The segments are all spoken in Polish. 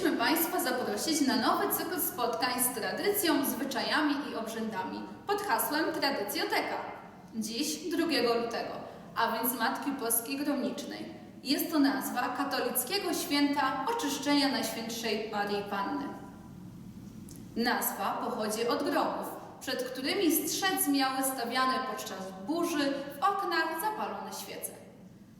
Chcielibyśmy Państwa zaprosić na nowy cykl spotkań z tradycją, zwyczajami i obrzędami pod hasłem Tradycjoteka. Dziś 2 lutego, a więc Matki Boskiej Gromnicznej. Jest to nazwa katolickiego święta oczyszczenia Najświętszej Marii Panny. Nazwa pochodzi od gromów, przed którymi strzec miały stawiane podczas burzy w oknach zapalone świece.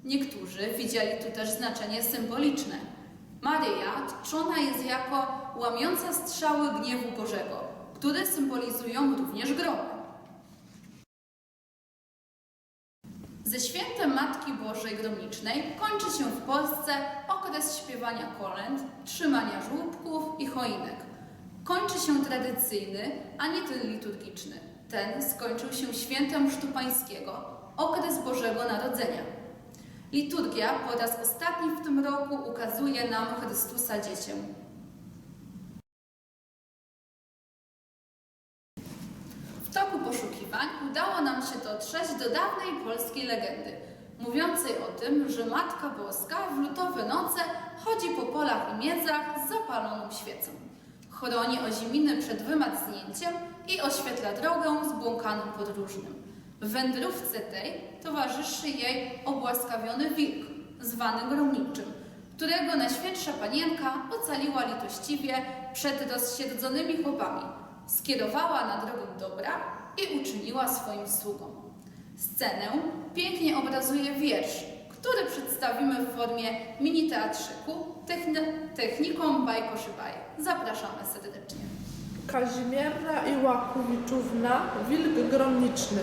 Niektórzy widzieli tu też znaczenie symboliczne. Maryja czczona jest jako łamiąca strzały gniewu Bożego, które symbolizują również gromy. Ze świętem Matki Bożej Gromnicznej kończy się w Polsce okres śpiewania kolęd, trzymania żłóbków i choinek. Kończy się tradycyjny, a nie ten liturgiczny. Ten skończył się świętem Chrztu Pańskiego, okres Bożego Narodzenia. Liturgia po raz ostatni w tym roku ukazuje nam Chrystusa dziecię. W toku poszukiwań udało nam się dotrzeć do dawnej polskiej legendy, mówiącej o tym, że Matka Boska w lutowe noce chodzi po polach i miedzach z zapaloną świecą. Chroni Oziminy przed wymacnięciem i oświetla drogę zbłąkanym podróżnym. Wędrówce tej towarzyszy jej obłaskawiony wilk, zwany gromniczym, którego Najświętsza Panienka ocaliła litościwie przed rozsierdzonymi chłopami, skierowała na drogę dobra i uczyniła swoim sługą. Scenę pięknie obrazuje wiersz, który przedstawimy w formie mini teatrzyku techni- techniką bajkoszybaje. Zapraszamy serdecznie. Kazimierna Iłakowiczówna, wilk gromniczny.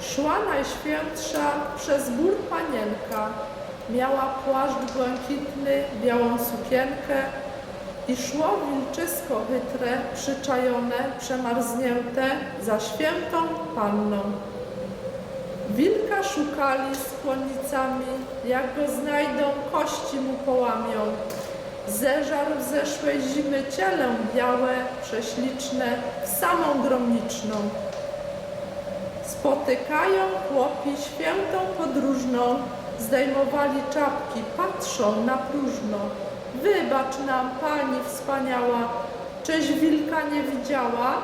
Szła najświętsza przez gór panienka. Miała płaszcz błękitny, białą sukienkę i szło wilczysko chytre, przyczajone, przemarznięte za świętą panną. Wilka szukali z kłonicami, jak go znajdą, kości mu połamią. Zeżarł zeszłej zimy ciele białe, prześliczne, w samą gromniczną. Spotykają chłopi świętą podróżną, zdejmowali czapki, patrzą na próżno. Wybacz nam, pani wspaniała, czyś wilka nie widziała?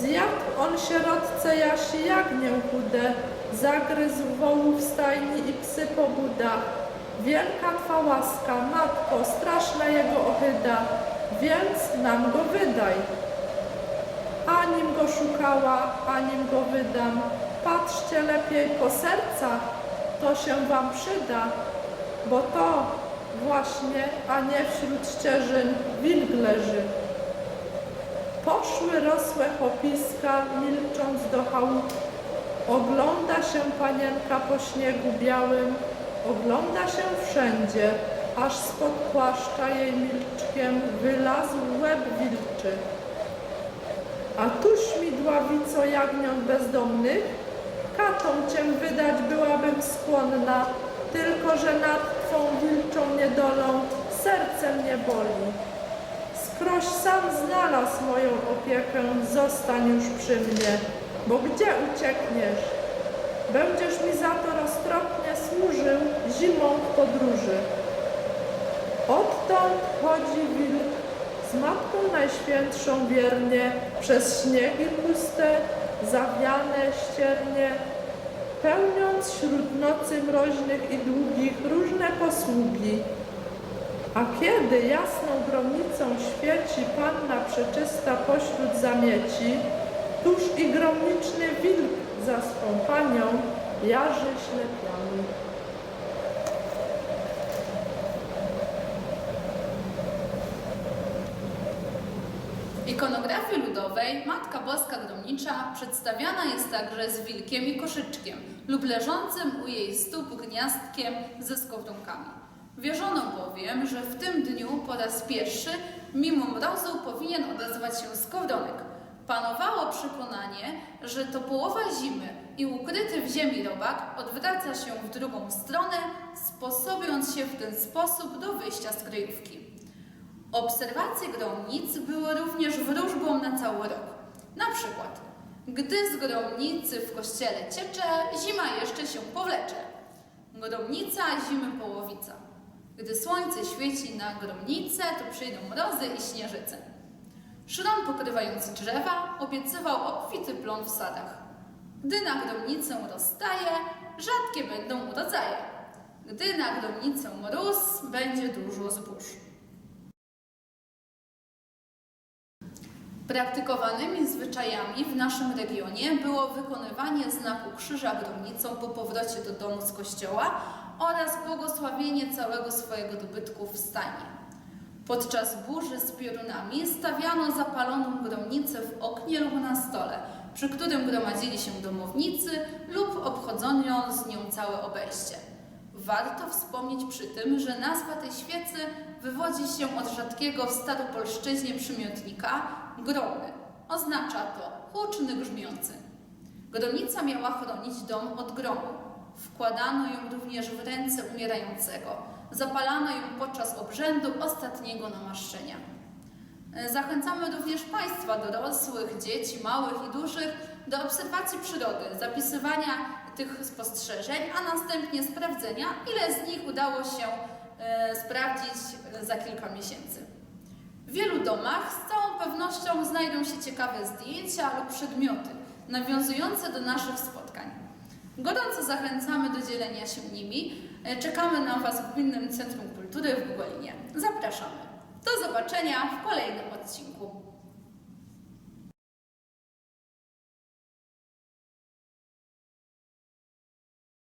Zjadł on sierotce jasi jagnię chude, zagryzł wołów stajni i psy po budach. Wielka Twa łaska, Matko, straszna jego ohyda, więc nam go wydaj. Anim go szukała, anim go wydam. Patrzcie lepiej po sercach, to się wam przyda, bo to właśnie, a nie wśród ścieżyn wilk leży. Poszły rosłe chopiska, milcząc do chałup. Ogląda się panienka po śniegu białym, ogląda się wszędzie, aż spod płaszcza jej milczkiem wylazł łeb wilczy. A tu śmidławico jagniąt bezdomnych, katą cię wydać byłabym skłonna, tylko że nad twą wilczą niedolą serce mnie boli. Skroś sam znalazł moją opiekę, zostań już przy mnie, bo gdzie uciekniesz? Będziesz mi za to roztropnie służył zimą w podróży. Odtąd chodzi wilk z Matką Najświętszą wiernie przez śniegi puste, zawiane ściernie, pełniąc wśród nocy mroźnych i długich różne posługi. A kiedy jasną gromnicą świeci Panna Przeczysta pośród zamieci, tuż i gromniczny wilk za swą panią jarzy ślepiami. W ikonografii ludowej Matka Boska Gromnicza przedstawiana jest także z wilkiem i koszyczkiem lub leżącym u jej stóp gniazdkiem ze skowronkami. Wierzono bowiem, że w tym dniu po raz pierwszy mimo mrozu powinien odezwać się skowronek. Panowało przekonanie, że to połowa zimy i ukryty w ziemi robak odwraca się w drugą stronę, sposobiąc się w ten sposób do wyjścia z kryjówki. Obserwacje gromnic były również wróżbą na cały rok. Na przykład, gdy z gromnicy w kościele ciecze, zima jeszcze się powlecze. Gromnica, zimy połowica. Gdy słońce świeci na gromnicę, to przyjdą mrozy i śnieżyce. Szron pokrywający drzewa obiecywał obfity plon w sadach. Gdy na gromnicę roztaje, rzadkie będą urodzaje. Gdy na gromnicę mróz, będzie dużo zbóż. Praktykowanymi zwyczajami w naszym regionie było wykonywanie znaku krzyża gromnicą po powrocie do domu z kościoła oraz błogosławienie całego swojego dobytku w stanie. Podczas burzy z piorunami stawiano zapaloną gromnicę w oknie lub na stole, przy którym gromadzili się domownicy lub obchodzono z nią całe obejście. Warto wspomnieć przy tym, że nazwa tej świecy wywodzi się od rzadkiego w staropolszczyźnie przymiotnika gromny. Oznacza to huczny, grzmiący. Gromnica miała chronić dom od gromu. Wkładano ją również w ręce umierającego. Zapalano ją podczas obrzędu ostatniego namaszczenia. Zachęcamy również Państwa dorosłych, dzieci, małych i dużych do obserwacji przyrody, zapisywania tych spostrzeżeń, a następnie sprawdzenia, ile z nich udało się e, sprawdzić e, za kilka miesięcy. W wielu domach z całą pewnością znajdą się ciekawe zdjęcia lub przedmioty nawiązujące do naszych spotkań. Gorąco zachęcamy do dzielenia się nimi. E, Czekamy na Was w Gminnym Centrum Kultury w Golinie. Zapraszamy. Do zobaczenia w kolejnym odcinku.